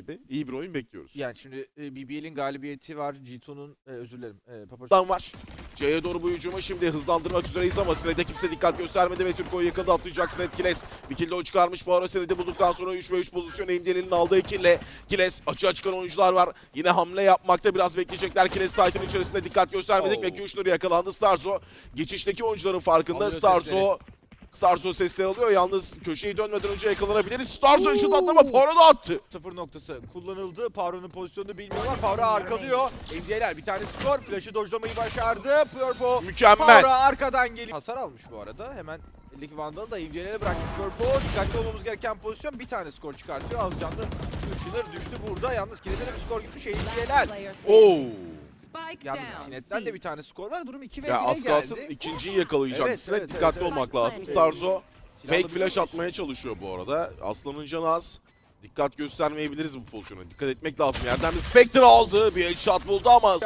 gibi iyi bir oyun bekliyoruz. Yani şimdi e, BBL'in galibiyeti var. G2'nun e, özür dilerim. E, Papa's Dan var. C'ye doğru bu hücumu şimdi hızlandırmak üzereyiz ama Sined'e kimse dikkat göstermedi ve Türko'yu yakında atlayacak Sined Kiles. Bir kill o çıkarmış. Poirot Sined'i bulduktan sonra 3 ve 3 pozisyonu Emdiel'in aldığı kille. Kiles açığa çıkan oyuncular var. Yine hamle yapmakta biraz bekleyecekler. Kiles site'ın içerisinde dikkat göstermedik Oo. ve Kushner yakalandı. Starzo geçişteki oyuncuların farkında. Alıyor Starzo sesleri. Starzo sesleri alıyor. Yalnız köşeyi dönmeden önce yakalanabilir. Starzo şut attı ama Poirot da attı. sıfır noktası kullanıldı. Pauro'nun pozisyonunu bilmiyorlar. Pauro arkalıyor. MD'ler bir tane skor. Flash'ı dojlamayı başardı. Purpo Mükemmel. Pauro arkadan geliyor. Hasar almış bu arada. Hemen eldeki Vandal'ı da MD'lere bıraktı Purpo. Dikkatli olmamız gereken pozisyon bir tane skor çıkartıyor. Az canlı Kushner düştü burada. Yalnız kilide de bir skor gitmiş. MD'ler. Oo. Yalnız Sinet'ten de bir tane skor var. Durum 2 ve Ya 1'e az kalsın geldi. ikinciyi yakalayacak. Evet, Sinet evet, dikkatli evet, evet. olmak lazım. Silahlı Starzo fake flash atmaya çalışıyor bu arada. Aslan'ın canı az. Dikkat göstermeyebiliriz bu pozisyona. Dikkat etmek lazım. Yerden bir Spectre aldı. Bir headshot buldu ama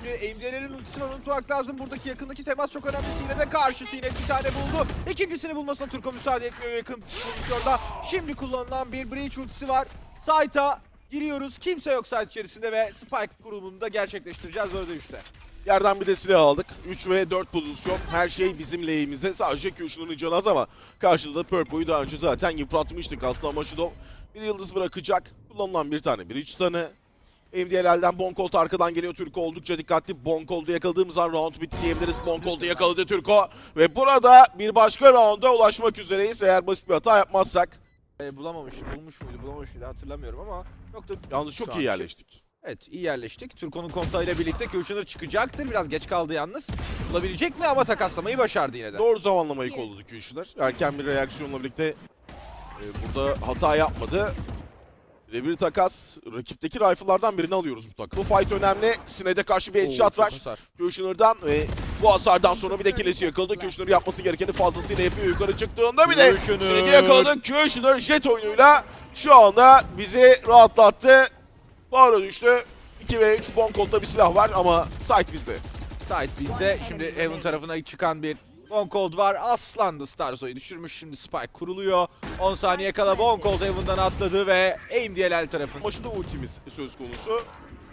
MD'lerin ultisini unutmak lazım. Buradaki yakındaki temas çok önemli. Sine'de karşı Sinet bir tane buldu. İkincisini bulmasına Turko müsaade etmiyor yakın pozisyonda. Şimdi kullanılan bir Breach ultisi var. Site'a giriyoruz. Kimse yok site içerisinde ve Spike kurulumunu da gerçekleştireceğiz böyle işte. yerden bir de silah aldık. 3 ve 4 pozisyon. Her şey bizim lehimize. Sadece Kushner'ın canı az ama karşıda da Purpo'yu daha önce zaten yıpratmıştık. Aslan Maşudov bir yıldız bırakacak. Kullanılan bir tane bridge tanı. MDL'den Bonkolt arkadan geliyor. Türko oldukça dikkatli. Bonkolt'u yakaladığımız an round bitti diyebiliriz. Bonkolt'u yakaladı Türko. Ve burada bir başka rounda ulaşmak üzereyiz. Eğer basit bir hata yapmazsak. Ee, bulamamış, bulmuş muydu, bulamamış mıydı hatırlamıyorum ama çok da Yalnız çok iyi için- yerleştik. Evet iyi yerleştik. Turko'nun kontağıyla birlikte Kushner çıkacaktır. Biraz geç kaldı yalnız. Bulabilecek mi ama takaslamayı başardı yine de. Doğru zamanlamayı kolladı Kushner. Erken bir reaksiyonla birlikte e, burada hata yapmadı. Birebir takas. Rakipteki rifle'lardan birini alıyoruz mutlaka. Bu fight önemli. Sined'e karşı bir headshot var. Kushner'dan ve bu hasardan sonra bir de kilesi yakaladı. Kushner yapması gerekeni fazlasıyla yapıyor. Yukarı çıktığında bir de. Sined'i yakaladı. Kushner jet oyunuyla şu anda bizi rahatlattı. Power düştü. 2 ve 3 Bonkolt'ta bir silah var ama site bizde. Site bizde. Şimdi Heaven tarafına çıkan bir Bonkold var. Aslandı Starzo'yu düşürmüş. Şimdi Spike kuruluyor. 10 saniye kala Bonkold Heaven'dan atladı ve aim DLL tarafında. Maçında ultimiz söz konusu.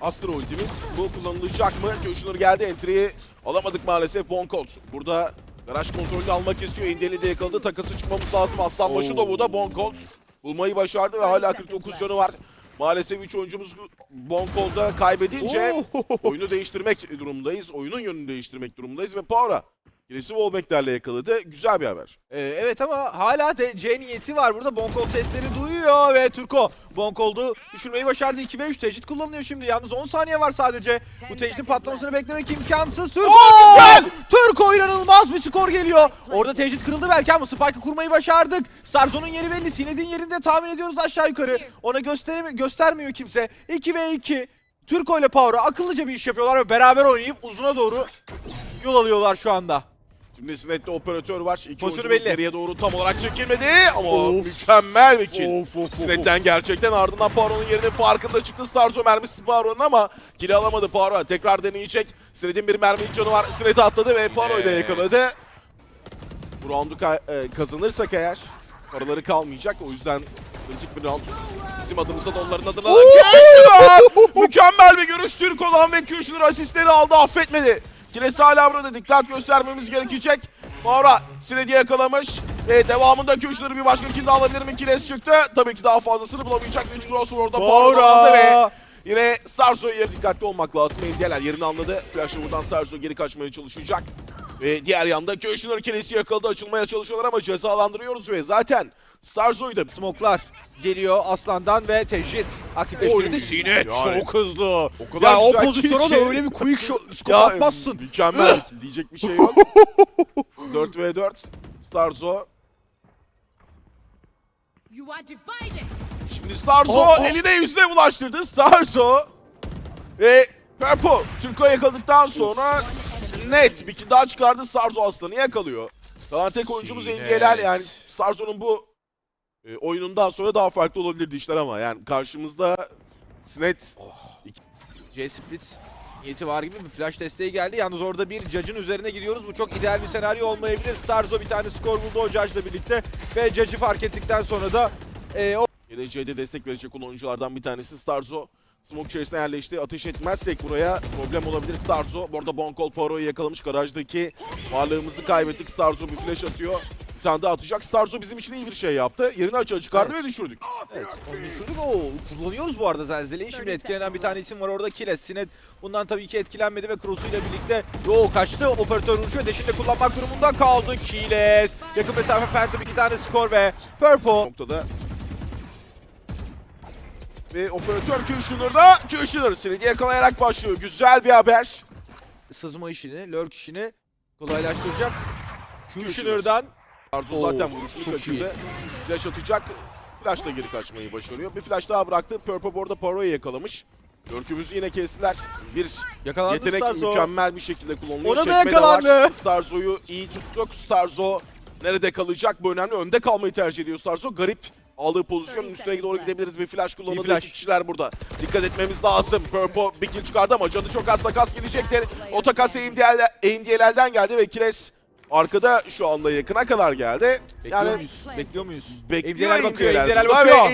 Astra ultimiz. Bu kullanılacak mı? Kushner geldi. Entry'yi alamadık maalesef. Bonkolt. Burada garaj kontrolünü almak istiyor. Indeli de yakaladı. Takası çıkmamız lazım. Aslan başı da bu da Bonkolt. Bulmayı başardı ve hala 49 canı var. Maalesef 3 oyuncumuz Bonkolt'a kaybedince oyunu değiştirmek durumundayız. Oyunun yönünü değiştirmek durumundayız ve Power'a Gerisi Wallback'lerle yakaladı. Güzel bir haber. Ee, evet ama hala de C niyeti var burada. Bonkold sesleri duyuyor ve Turko Bonkold'u düşürmeyi başardı. 2 ve 3 tecrit kullanılıyor şimdi. Yalnız 10 saniye var sadece. Bu tecritin patlamasını beklemek imkansız. Turko Oo! güzel! Turko inanılmaz bir skor geliyor. Orada tecrit kırıldı belki ama Spike'ı kurmayı başardık. Starzo'nun yeri belli. Sined'in yerinde tahmin ediyoruz aşağı yukarı. Ona gösteremi göstermiyor kimse. 2 ve 2. Turko ile Power'a akıllıca bir iş yapıyorlar ve beraber oynayıp uzuna doğru yol alıyorlar şu anda. Şimdi Sinet'te operatör var. İki Pozisyonu belli. geriye doğru tam olarak çekilmedi ama Of. mükemmel bir kill. Of, of, Sinet'ten gerçekten ardından Poirot'un yerine farkında çıktı. Starzo mermisi Poirot'un ama kill alamadı Poirot. Tekrar deneyecek. Sinet'in bir mermi canı var. Sinet'i atladı ve Poirot'u da yakaladı. Bu roundu ka- e, kazanırsak eğer paraları kalmayacak. O yüzden kritik bir round. Bizim adımıza da onların adına! Mükemmel bir görüş Türk olan ve Kushner asistleri aldı affetmedi. Kilesi hala burada dikkat göstermemiz gerekecek. Maura Sined'i yakalamış ve devamında Kushner bir başka kill alabilir mi? Kiles çıktı. Tabii ki daha fazlasını bulamayacak. 3 crossroad'da Maura aldı ve yine Starzo'ya dikkatli olmak lazım. Endiyeler yerini anladı. Flash'ı buradan Starzo geri kaçmaya çalışacak. Ve diğer yanda Kushner kilesi yakaladı. Açılmaya çalışıyorlar ama cezalandırıyoruz ve zaten Starzo'yu da Smoklar geliyor Aslan'dan ve tecrit aktifleştirildi. Oy. Sinet Yani. çok hızlı. O kadar ya o pozisyona da öyle bir quick shot atmazsın. Mükemmel. kill diyecek bir şey yok. 4 v 4. Starzo. You are divided. Şimdi Starzo Oh, oh. eline yüzüne bulaştırdı. Starzo. Ve Purple. Türko yakaladıktan sonra net bir kill daha çıkardı. Starzo aslanı yakalıyor. Daha tek oyuncumuz. NBA'ler yani Starzo'nun bu e, oyunundan sonra daha farklı olabilirdi işler ama yani karşımızda Snet J Split niyeti var gibi bir flash desteği geldi. Yalnız orada bir Judge'ın üzerine gidiyoruz. Bu çok ideal bir senaryo olmayabilir. Starzo bir tane skor buldu o Judge'la birlikte. Ve Judge'ı fark ettikten sonra da e, o Geleceğe destek verecek olan oyunculardan bir tanesi Starzo. Smoke içerisine yerleşti. Ateş etmezsek buraya problem olabilir Starzo. Bu arada Bonkol Paro'yu yakalamış. Garajdaki varlığımızı kaybettik. Starzo bir flash atıyor. Bir tane daha atacak. Starzo bizim için iyi bir şey yaptı. Yerini açığa çıkardı Evet. ve düşürdük. Evet onu düşürdük. Oo kullanıyoruz bu arada Zelzele'yi. Şimdi etkilenen bir tane isim var orada Kiles. Sinet bundan tabii ki etkilenmedi ve Cross'u ile birlikte yo kaçtı. Operatör vuruşu deşinde kullanmak durumunda kaldı Kiles. Yakın mesafe Phantom iki tane skor ve Purple. noktada. Ve operatör Kushner'da Kushner Sinid'i yakalayarak başlıyor. Güzel bir haber. Sızma işini, lurk işini kolaylaştıracak. Kushner. Arzu Oo, zaten vuruşunu kaçırdı. Flash atacak. Flash da geri kaçmayı başarıyor. Bir flash daha bıraktı. Purple bu arada Paro'yu yakalamış. Lurk'ümüzü yine kestiler. Bir yakalandı yetenek Starzo. mükemmel bir şekilde kullanılıyor. Ona da yakalandı. Starzo'yu iyi tuttuk. Starzo nerede kalacak? Bu önemli. Önde kalmayı tercih ediyor Starzo. Garip aldığı pozisyonun üstüne doğru gidebiliriz. Bir flash kullanıldı. Bir flash. İki kişiler burada. Dikkat etmemiz lazım. Purple bir kill çıkardı ama canı çok az takas gelecektir. O takas AMD'lerden geldi ve Kires arkada şu anda yakına kadar geldi. Bekliyor Yani muyuz? Bekliyor muyuz? Bekliyor AMD'ler bakıyor, burada bakıyor.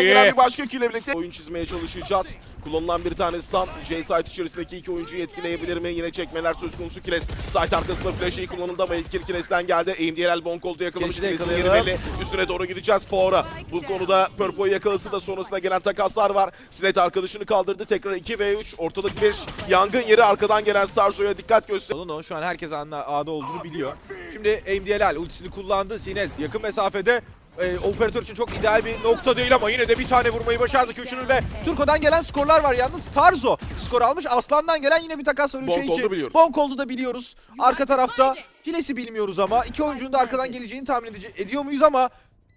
İyi. gelen bir başka kille birlikte oyun çizmeye çalışacağız. Kullanılan bir tane stun. J-Site içerisindeki iki oyuncuyu etkileyebilir mi? Yine çekmeler söz konusu Kiles. Site arkasında flash iyi kullanıldı ama ilk kill Kiles'ten geldi. AMD'ler Bonkol'da yakalamış. Kiles'i de Kiles'in yeri belli. Üstüne doğru gideceğiz Power'a. Bu konuda Purpo'yu yakalası da sonrasında gelen takaslar var. Sinet arkadaşını kaldırdı. Tekrar 2 v 3. Ortalık bir yangın yeri. Arkadan gelen Starzo'ya dikkat göster. Onun şu an herkes anla, A'da olduğunu biliyor. Şimdi MDLL ultisini kullandı. Sinet yakın mesafede e, operatör için çok ideal bir nokta değil ama yine de bir tane vurmayı başardı Kushner ve Turko'dan gelen skorlar var yalnız Tarzo skor almış. Aslan'dan gelen yine bir takas var 3'e 2. Bonkol'du biliyoruz. Bonkol'du da biliyoruz. Arka tarafta Kiles'i bilmiyoruz ama iki oyuncunun da arkadan geleceğini tahmin edici- ediyor muyuz ama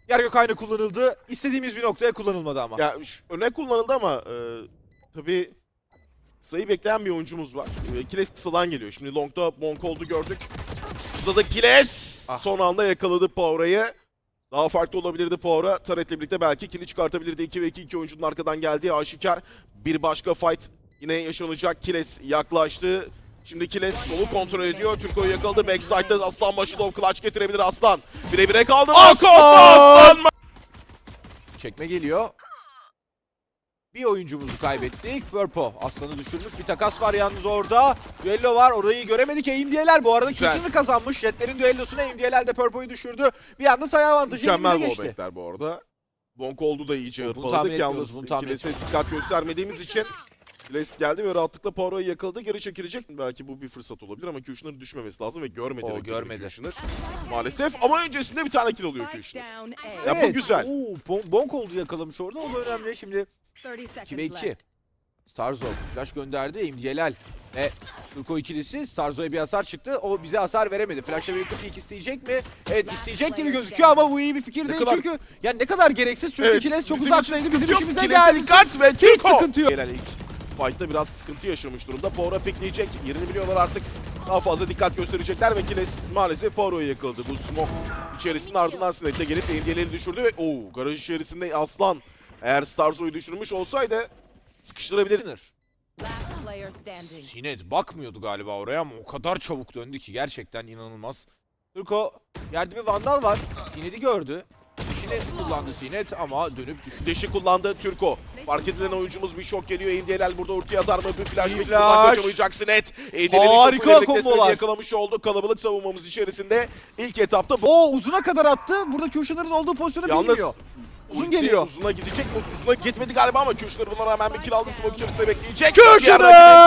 yer gök aynı kullanıldı. İstediğimiz bir noktaya kullanılmadı ama. Ya öne kullanıldı ama e, tabii sayı bekleyen bir oyuncumuz var. E, Kiles kısadan geliyor. Şimdi Long'da Bonkold'u gördük. Kısada da Kiles Ah. son anda yakaladı Power'ı. Daha farklı olabilirdi Power'a. Taret'le birlikte belki kili çıkartabilirdi. 2 ve 2 iki oyuncunun arkadan geldiği aşikar. Bir başka fight yine yaşanacak. Kiles yaklaştı. Şimdi Kiles solu kontrol ediyor. Türko'yu yakaladı. Backside'da Aslan başı low clutch getirebilir Aslan. Bire bire kaldı. Aslan! Çekme geliyor. Bir oyuncumuzu kaybettik. Purpo aslanı düşürmüş. Bir takas var yalnız orada. Düello var. Orayı göremedik. AMD'ler bu arada Güzel. Kazanmış. Jetlerin düellosuna AMD'ler de Purpo'yu düşürdü. Bir anda sayı avantajı Mükemmel geçti. wallbackler bu arada. Bonkoldu da iyice hırpaladık. Yalnız Kiles'e dikkat göstermediğimiz için Kiles geldi ve rahatlıkla Poirot'u yakaladı. Geri çekilecek. Belki bu bir fırsat olabilir ama Kushner'ın düşmemesi lazım ve görmedi. O, görmedi. Kushner. Maalesef ama öncesinde bir tane kill oluyor Kushner. A. Ya bu güzel. Oo, bon, bonk oldu yakalamış orada. O da önemli. Şimdi 30 2 ve seconds 2. left. Starzo flash gönderdi. AMD'ler ve Turko ikilisi Starzo'ya bir hasar çıktı. O bize hasar veremedi. Flash'la birlikte peek isteyecek mi? Evet isteyecek gibi gözüküyor ama bu iyi bir fikir değil kadar- çünkü ya ne kadar gereksiz çünkü Evet, Kiles çok uzaktaydı bizim işimize geldi. dikkat ve Türko. sıkıntı yok. Gelen ilk fight'ta biraz sıkıntı yaşamış durumda. Poirot pikleyecek. Yerini biliyorlar artık. Daha fazla dikkat gösterecekler ve Kiles maalesef Poirot'u yakaladı. Bu smoke içerisinde ardından Sinek'le gelip engelleri düşürdü ve ooo garaj içerisinde Aslan eğer Starzo'yu düşürmüş olsaydı sıkıştırabilir. Sinet bakmıyordu galiba oraya ama o kadar çabuk döndü ki gerçekten inanılmaz. Turko yerde bir vandal var. Sinet'i gördü. İşini kullandı Sinet ama dönüp düştü. Deşi kullandı Türko. Fark edilen oyuncumuz bir şok geliyor. Endielel burada ulti atar mı? Bir flash Bir flash. kaçamayacak Sinet. Harika kombolar. Yakalamış oldu. Kalabalık savunmamız içerisinde ilk etapta. O uzuna kadar attı. Burada Kushner'ın olduğu pozisyonu Yalnız bilmiyor. Uzun geliyor. Uzuna gidecek mi? Uzuna gitmedi galiba ama Kushner buna rağmen bir kill aldı. Smoke içerisinde bekleyecek. Rakibin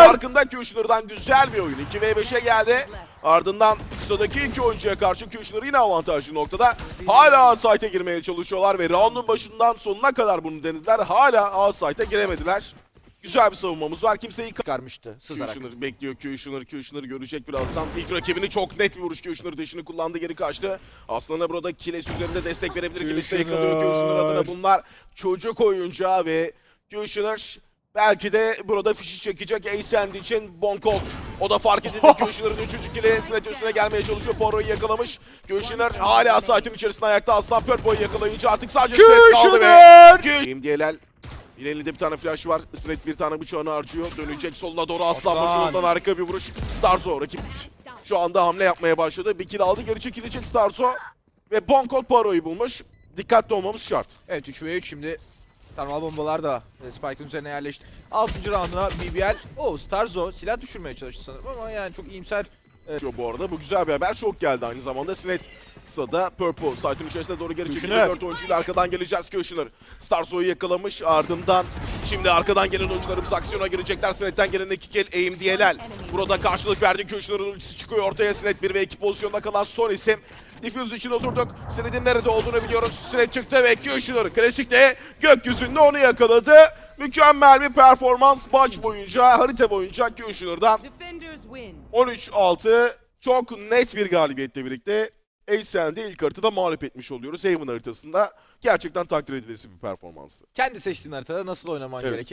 farkında Kushner'dan güzel bir oyun. 2 v 5'e geldi. Ardından kısadaki iki oyuncuya karşı Kushner yine avantajlı noktada. Hala site'e girmeye çalışıyorlar ve round'un başından sonuna kadar bunu denediler. Hala A site'e giremediler. Güzel bir savunmamız var. Kimseyi Çıkarmıştı sızarak. Kushner bekliyor. Kushner, Kushner görecek birazdan. İlk rakibini çok net bir vuruş. Kushner dışını kullandı, geri kaçtı. Aslan'a burada Kiles üzerinde destek verebilir. Kiles de yakalıyor Kushner adına. Bunlar çocuk oyuncağı ve Kushner belki de burada fişi çekecek Aysend için Bonkolt. O da fark edildi. Kushner'ın üçüncü kili Sinet üstüne gelmeye çalışıyor. Poro'yu yakalamış. Kushner hala saatin içerisinde ayakta. Aslan Purpo'yu yakalayınca artık sadece Sinet kaldı ve... MDLL Yine elinde bir tane flash var. Sinet bir tane bıçağını harcıyor. Dönecek soluna doğru aslan başından harika bir vuruş. Starzo rakip şu anda hamle yapmaya başladı. Bir kill aldı geri çekilecek Starzo. Ve Bonkol Paro'yu bulmuş. dikkatli olmamız şart. Evet 3 ve 3 şimdi Sarmal bombalar da e, Spike'ın üzerine yerleşti. 6. rounduna BBL. O Starzo silah düşürmeye çalıştı sanırım ama yani çok iyimser. Şu bu arada bu güzel bir haber. Şok geldi aynı zamanda. Kısa da Purple site'ın içerisine doğru geri çekildi. Kushner. 4 oyuncuyla arkadan geleceğiz Kushner. Starzo'yu yakalamış ardından şimdi arkadan gelen oyuncularımız aksiyona girecekler. Sinet'ten gelen iki kill aim DLL. Burada karşılık verdi. Kushner'ın ultisi çıkıyor ortaya. Sinet 1 ve 2 pozisyonda kalan son isim. Diffuse için oturduk. Sinet'in nerede olduğunu biliyoruz. Sinet çıktı ve Kushner klasikle gökyüzünde onu yakaladı. Mükemmel bir performans maç boyunca, harita boyunca win. 13-6 çok net bir galibiyetle birlikte Ascend'i ilk haritada mağlup etmiş oluyoruz. Haven haritasında gerçekten takdir edilesi bir performanstı. Kendi seçtiğin haritada nasıl oynaman Evet. gerekir